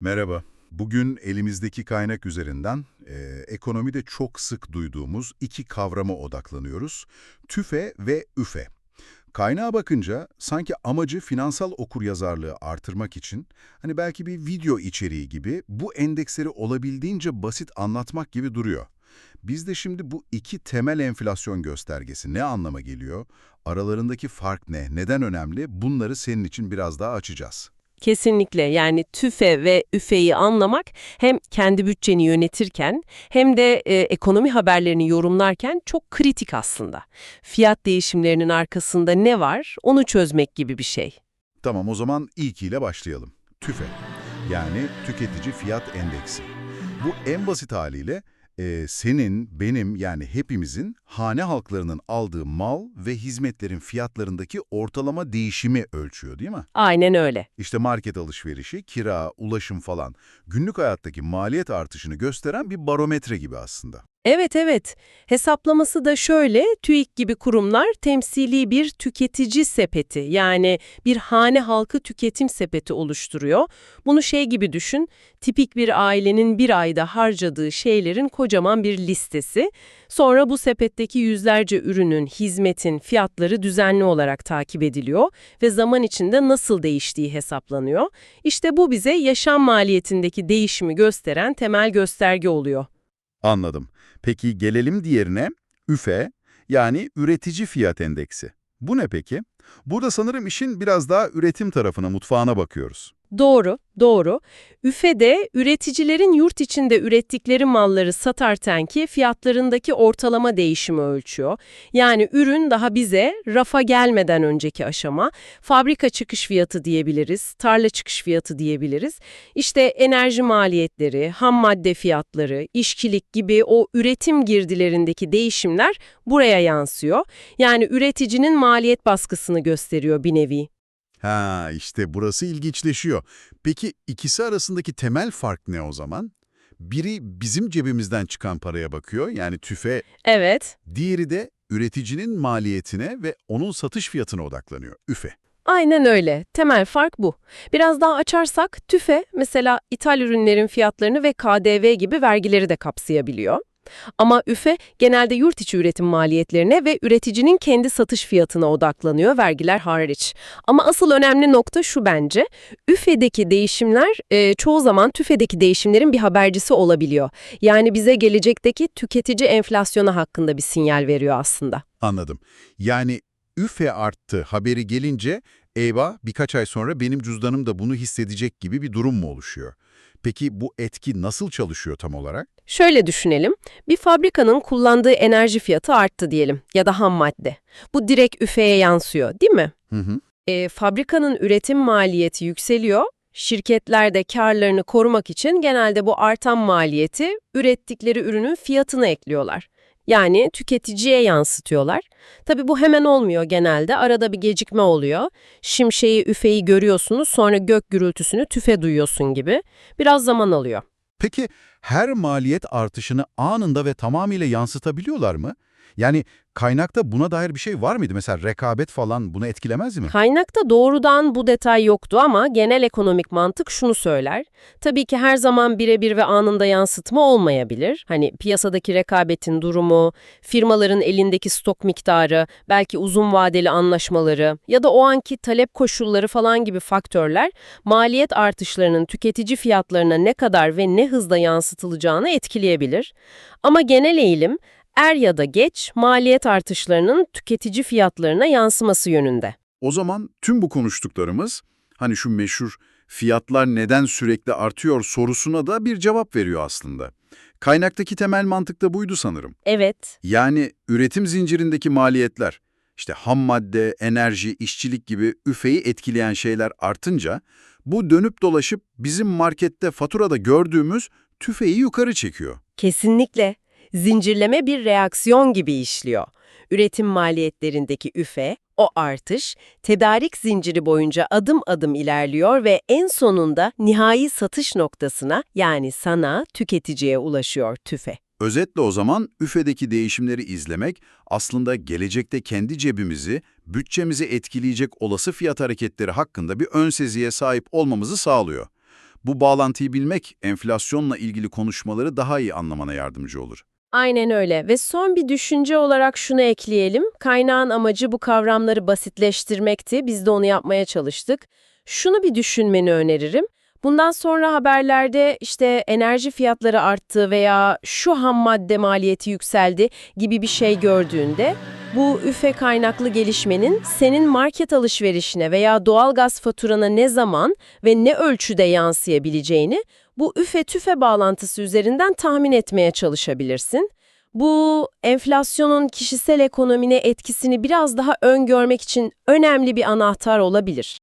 Merhaba. Bugün elimizdeki kaynak üzerinden e, ekonomide çok sık duyduğumuz iki kavrama odaklanıyoruz. TÜFE ve ÜFE. Kaynağa bakınca sanki amacı finansal okuryazarlığı artırmak için hani belki bir video içeriği gibi bu endeksleri olabildiğince basit anlatmak gibi duruyor. Bizde şimdi bu iki temel enflasyon göstergesi ne anlama geliyor? Aralarındaki fark ne? Neden önemli? Bunları senin için biraz daha açacağız. Kesinlikle yani TÜFE ve ÜFE'yi anlamak hem kendi bütçeni yönetirken hem de e, ekonomi haberlerini yorumlarken çok kritik aslında. Fiyat değişimlerinin arkasında ne var onu çözmek gibi bir şey. Tamam o zaman ilkiyle başlayalım. TÜFE yani Tüketici Fiyat Endeksi. Bu en basit haliyle e, senin, benim yani hepimizin hane halklarının aldığı mal ve hizmetlerin fiyatlarındaki ortalama değişimi ölçüyor değil mi? Aynen öyle. İşte market alışverişi, kira, ulaşım falan günlük hayattaki maliyet artışını gösteren bir barometre gibi aslında. Evet evet. Hesaplaması da şöyle, TÜİK gibi kurumlar temsili bir tüketici sepeti yani bir hane halkı tüketim sepeti oluşturuyor. Bunu şey gibi düşün, tipik bir ailenin bir ayda harcadığı şeylerin kocaman bir listesi. Sonra bu sepetteki yüzlerce ürünün, hizmetin fiyatları düzenli olarak takip ediliyor ve zaman içinde nasıl değiştiği hesaplanıyor. İşte bu bize yaşam maliyetindeki değişimi gösteren temel gösterge oluyor. Anladım. Peki gelelim diğerine, ÜFE yani Üretici Fiyat Endeksi. Bu ne peki? Burada sanırım işin biraz daha üretim tarafına, mutfağına bakıyoruz. Doğru, doğru. Üfe'de üreticilerin yurt içinde ürettikleri malları satarken ki fiyatlarındaki ortalama değişimi ölçüyor. Yani ürün daha bize rafa gelmeden önceki aşama, fabrika çıkış fiyatı diyebiliriz, tarla çıkış fiyatı diyebiliriz. İşte enerji maliyetleri, ham madde fiyatları, işçilik gibi o üretim girdilerindeki değişimler buraya yansıyor. Yani üreticinin maliyet baskısını gösteriyor bir nevi. Ha işte burası ilginçleşiyor. Peki ikisi arasındaki temel fark ne o zaman? Biri bizim cebimizden çıkan paraya bakıyor yani tüfe, Evet. diğeri de üreticinin maliyetine ve onun satış fiyatına odaklanıyor, üfe. Aynen öyle. Temel fark bu. Biraz daha açarsak TÜFE mesela ithal ürünlerin fiyatlarını ve KDV gibi vergileri de kapsayabiliyor. Ama ÜFE genelde yurt içi üretim maliyetlerine ve üreticinin kendi satış fiyatına odaklanıyor vergiler hariç. Ama asıl önemli nokta şu bence. ÜFE'deki değişimler e, çoğu zaman TÜFE'deki değişimlerin bir habercisi olabiliyor. Yani bize gelecekteki tüketici enflasyonu hakkında bir sinyal veriyor aslında. Anladım. Yani üfe arttı haberi gelince eyvah birkaç ay sonra benim cüzdanım da bunu hissedecek gibi bir durum mu oluşuyor? Peki bu etki nasıl çalışıyor tam olarak? Şöyle düşünelim, bir fabrikanın kullandığı enerji fiyatı arttı diyelim ya da ham madde. Bu direkt üfeye yansıyor değil mi? Hı hı. E, fabrikanın üretim maliyeti yükseliyor, şirketler de karlarını korumak için genelde bu artan maliyeti ürettikleri ürünün fiyatına ekliyorlar. Yani tüketiciye yansıtıyorlar. Tabii bu hemen olmuyor genelde, arada bir gecikme oluyor. Şimşeği, üfeyi görüyorsunuz, sonra gök gürültüsünü tüfe duyuyorsun gibi. Biraz zaman alıyor. Peki her maliyet artışını anında ve tamamıyla yansıtabiliyorlar mı? Yani kaynakta buna dair bir şey var mıydı? Mesela rekabet falan bunu etkilemez mi? Kaynakta doğrudan bu detay yoktu ama genel ekonomik mantık şunu söyler. Tabii ki her zaman birebir ve anında yansıtma olmayabilir. Hani piyasadaki rekabetin durumu, firmaların elindeki stok miktarı, belki uzun vadeli anlaşmaları ya da o anki talep koşulları falan gibi faktörler maliyet artışlarının tüketici fiyatlarına ne kadar ve ne hızda yansıtılacağını etkileyebilir. Ama genel eğilim er ya da geç maliyet artışlarının tüketici fiyatlarına yansıması yönünde. O zaman tüm bu konuştuklarımız hani şu meşhur fiyatlar neden sürekli artıyor sorusuna da bir cevap veriyor aslında. Kaynaktaki temel mantık da buydu sanırım. Evet, Yani üretim zincirindeki maliyetler, işte ham madde, enerji, işçilik gibi üfeyi etkileyen şeyler artınca bu dönüp dolaşıp bizim markette faturada gördüğümüz tüfeği yukarı çekiyor. kesinlikle. Zincirleme bir reaksiyon gibi işliyor. Üretim maliyetlerindeki üfe, o artış, tedarik zinciri boyunca adım adım ilerliyor ve en sonunda nihai satış noktasına yani sana, tüketiciye ulaşıyor tüfe. Özetle o zaman üfedeki değişimleri izlemek aslında gelecekte kendi cebimizi, bütçemizi etkileyecek olası fiyat hareketleri hakkında bir ön seziye sahip olmamızı sağlıyor. Bu bağlantıyı bilmek enflasyonla ilgili konuşmaları daha iyi anlamana yardımcı olur. Aynen öyle ve son bir düşünce olarak şunu ekleyelim. Kaynağın amacı bu kavramları basitleştirmekti. Biz de onu yapmaya çalıştık. Şunu bir düşünmeni öneririm. Bundan sonra haberlerde işte enerji fiyatları arttı veya şu ham madde maliyeti yükseldi gibi bir şey gördüğünde bu üfe kaynaklı gelişmenin senin market alışverişine veya doğalgaz faturana ne zaman ve ne ölçüde yansıyabileceğini bu üfe tüfe bağlantısı üzerinden tahmin etmeye çalışabilirsin. Bu enflasyonun kişisel ekonomine etkisini biraz daha öngörmek için önemli bir anahtar olabilir.